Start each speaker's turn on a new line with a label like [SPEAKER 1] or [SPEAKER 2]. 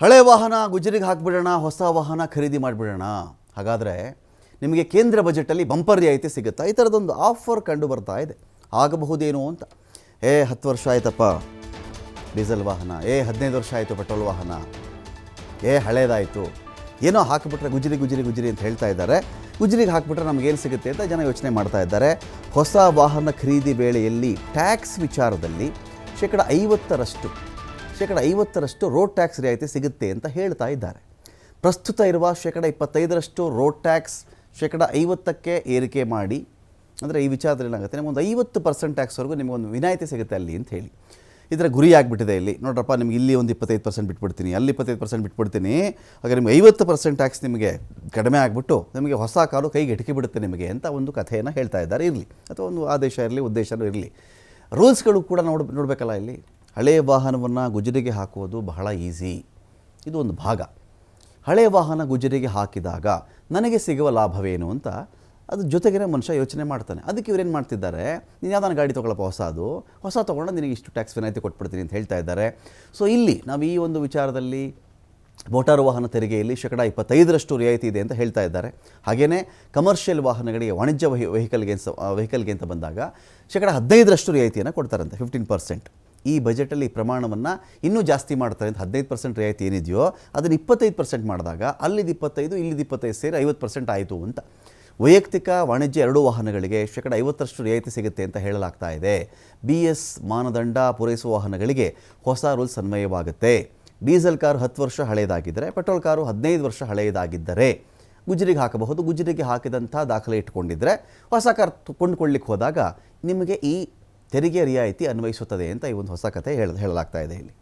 [SPEAKER 1] ಹಳೆ ವಾಹನ ಗುಜರಿಗೆ ಹಾಕ್ಬಿಡೋಣ, ಹೊಸ ವಾಹನ ಖರೀದಿ ಮಾಡಿಬಿಡೋಣ. ಹಾಗಾದರೆ ನಿಮಗೆ ಕೇಂದ್ರ ಬಜೆಟಲ್ಲಿ ಬಂಪರ್ ರಿಯಾಯಿತಿ ಸಿಗುತ್ತಾ? ಈ ಥರದೊಂದು ಆಫರ್ ಕಂಡು ಬರ್ತಾ ಇದೆ. ಆಗಬಹುದೇನೋ ಅಂತ. ಏ, ಹತ್ತು ವರ್ಷ ಆಯ್ತಪ್ಪ. ಡೀಸೆಲ್ ವಾಹನ. ಏ, ಹದಿನೈದು ವರ್ಷ ಆಯಿತು ಪೆಟ್ರೋಲ್ ವಾಹನ. ಏ, ಹಳೇದಾಯಿತು. ಏನೋ ಹಾಕಿಬಿಟ್ರೆ ಗುಜರಿ ಗುಜರಿ ಗುಜರಿ ಅಂತ ಹೇಳ್ತಾ ಇದ್ದಾರೆ. ಗುಜರಿಗೆ ಹಾಕಿಬಿಟ್ರೆ ನಮಗೇನು ಸಿಗುತ್ತೆ ಅಂತ ಜನ ಯೋಚನೆ ಮಾಡ್ತಾ ಇದ್ದಾರೆ. ಹೊಸ ವಾಹನ ಖರೀದಿ ವೇಳೆಯಲ್ಲಿ ಟ್ಯಾಕ್ಸ್ ವಿಚಾರದಲ್ಲಿ ಶೇಕಡ ಐವತ್ತರಷ್ಟು ಶೇಕಡ ಐವತ್ತರಷ್ಟು ರೋಡ್ ಟ್ಯಾಕ್ಸ್ ರಿಯಾಯಿತಿ ಸಿಗುತ್ತೆ ಅಂತ ಹೇಳ್ತಾ ಇದ್ದಾರೆ. ಪ್ರಸ್ತುತ ಇರುವ ಶೇಕಡ ಇಪ್ಪತ್ತೈದರಷ್ಟು ರೋಡ್ ಟ್ಯಾಕ್ಸ್ ಶೇಕಡ ಐವತ್ತಕ್ಕೆ ಏರಿಕೆ ಮಾಡಿ, ಅಂದರೆ ಈ ವಿಚಾರದಲ್ಲಿ ಏನಾಗುತ್ತೆ, ನಿಮಗೊಂದು ಐವತ್ತು ಪರ್ಸೆಂಟ್ ಟ್ಯಾಕ್ಸ್ವರೆಗೂ ನಿಮಗೊಂದು ವಿನಾಯಿತಿ ಸಿಗುತ್ತೆ ಅಲ್ಲಿ ಅಂತ ಹೇಳಿ. ಇದರ ಗುರಿ ಆಗಿಬಿಟ್ಟಿದೆ ಇಲ್ಲಿ. ನೋಡ್ರಪ್ಪ, ನಿಮ್ಗೆ ಇಲ್ಲಿ ಒಂದು ಇಪ್ಪತ್ತೈದು ಪರ್ಸೆಂಟ್ ಬಿಟ್ಬಿಡ್ತೀನಿ, ಅಲ್ಲಿ ಇಪ್ಪತ್ತೈದು ಪರ್ಸೆಂಟ್ ಬಿಟ್ಬಿಡ್ತೀನಿ. ಹಾಗೆ ನಿಮ್ಗೆ ಐವತ್ತು ಪರ್ಸೆಂಟ್ ಟ್ಯಾಕ್ಸ್ ನಿಮಗೆ ಕಡಿಮೆ ಆಗಿಬಿಟ್ಟು, ನಿಮಗೆ ಹೊಸ ಕಾರು ಕೈಗೆ ಎಟಕಿ ಬಿಡುತ್ತೆ ನಿಮಗೆ ಅಂತ ಒಂದು ಕಥೆಯನ್ನು ಹೇಳ್ತಾ ಇದ್ದಾರೆ. ಇರಲಿ. ಅಥವಾ ಒಂದು ಆದೇಶ ಇರಲಿ, ಉದ್ದೇಶನೂ ಇರಲಿ. ರೂಲ್ಸ್ಗಳು ಕೂಡ ನೋಡ್, ನೋಡಬೇಕಲ್ಲ ಇಲ್ಲಿ? ಹಳೆಯ ವಾಹನವನ್ನು ಗುಜರಿಗೆ ಹಾಕುವುದು ಬಹಳ ಈಸಿ. ಇದು ಒಂದು ಭಾಗ. ಹಳೆಯ ವಾಹನ ಗುಜರಿಗೆ ಹಾಕಿದಾಗ ನನಗೆ ಸಿಗುವ ಲಾಭವೇನು ಅಂತ ಅದು ಜೊತೆಗೇ ಮನುಷ್ಯ ಯೋಚನೆ ಮಾಡ್ತಾನೆ. ಅದಕ್ಕೆ ಇವ್ರೇನು ಮಾಡ್ತಿದ್ದಾರೆ? ನೀನು ಯಾವ್ದಾನ ಗಾಡಿ ತೊಗೊಳಪ್ಪ ಹೊಸದು ಹೊಸ ತೊಗೊಂಡು ನಿನಗೆ ಇಷ್ಟು ಟ್ಯಾಕ್ಸ್ ವಿನಾಯಿತಿ ಕೊಟ್ಬಿಡ್ತೀನಿ ಅಂತ ಹೇಳ್ತಾ ಇದ್ದಾರೆ. ಸೊ ಇಲ್ಲಿ ನಾವು ಈ ಒಂದು ವಿಚಾರದಲ್ಲಿ ಮೋಟಾರು ವಾಹನ ತೆರಿಗೆಯಲ್ಲಿ ಶೇಕಡ ಇಪ್ಪತ್ತೈದರಷ್ಟು ರಿಯಾಯಿತಿ ಇದೆ ಅಂತ ಹೇಳ್ತಾ ಇದ್ದಾರೆ. ಹಾಗೆಯೇ ಕಮರ್ಷಿಯಲ್ ವಾಹನಗಳಿಗೆ ವಾಣಿಜ್ಯ ವಹಿ ವೆಹಿಕಲ್ಗೆ ವೆಹಿಕಲ್ಗೆ ಅಂತ ಬಂದಾಗ ಶೇಕಡ ಹದಿನೈದರಷ್ಟು ರಿಯಾಯಿತಿಯನ್ನು ಕೊಡ್ತಾರಂತೆ ಫಿಫ್ಟೀನ್ ಪರ್ಸೆಂಟ್ ಈ ಬಜೆಟಲ್ಲಿ ಈ ಪ್ರಮಾಣವನ್ನು ಇನ್ನೂ ಜಾಸ್ತಿ ಮಾಡ್ತಾರೆ ಅಂತ ಹದಿನೈದು ಪರ್ಸೆಂಟ್ ರಿಯಾಯಿತಿ ಏನಿದೆಯೋ ಅದನ್ನು ಇಪ್ಪತ್ತೈದು ಪರ್ಸೆಂಟ್ ಮಾಡಿದಾಗ ಅಲ್ಲಿದ್ದು ಇಪ್ಪತ್ತೈದು ಇಲ್ಲಿದ್ದು ಇಪ್ಪತ್ತೈದು ಸೇರಿ ಐವತ್ತು ಪರ್ಸೆಂಟ್ ಆಯಿತು ಅಂತ. ವೈಯಕ್ತಿಕ ವಾಣಿಜ್ಯ ಎರಡೂ ವಾಹನಗಳಿಗೆ ಶೇಕಡ ಐವತ್ತರಷ್ಟು ರಿಯಾಯಿತಿ ಸಿಗುತ್ತೆ ಅಂತ ಹೇಳಲಾಗ್ತಾ ಇದೆ. ಬಿ ಎಸ್ ಮಾನದಂಡ ಪೂರೈಸುವ ವಾಹನಗಳಿಗೆ ಹೊಸ ರೂಲ್ಸ್ ಅನ್ವಯವಾಗುತ್ತೆ. ಡೀಸೆಲ್ ಕಾರು ಹತ್ತು ವರ್ಷ ಹಳೆಯದಾಗಿದ್ದರೆ ಪೆಟ್ರೋಲ್ ಕಾರು ಹದಿನೈದು ವರ್ಷ ಹಳೆಯದಾಗಿದ್ದರೆ ಗುಜರಿಗೆ ಹಾಕಬಹುದು. ಗುಜರಿಗೆ ಹಾಕಿದಂಥ ದಾಖಲೆ ಇಟ್ಕೊಂಡಿದ್ದರೆ ಹೊಸ ಕಾರ್ ಕೊಂಡುಕೊಳ್ಳಿಕ್ಕೆ ಹೋದಾಗ ನಿಮಗೆ ಈ ತೆರಿಗೆ ರಿಯಾಯಿತಿ ಅನ್ವಯಿಸುತ್ತದೆ ಅಂತ ಈ ಒಂದು ಹೊಸ ಕಥೆ ಹೇಳ ಹೇಳಲಾಗ್ತಾ ಇದೆ ಇಲ್ಲಿ.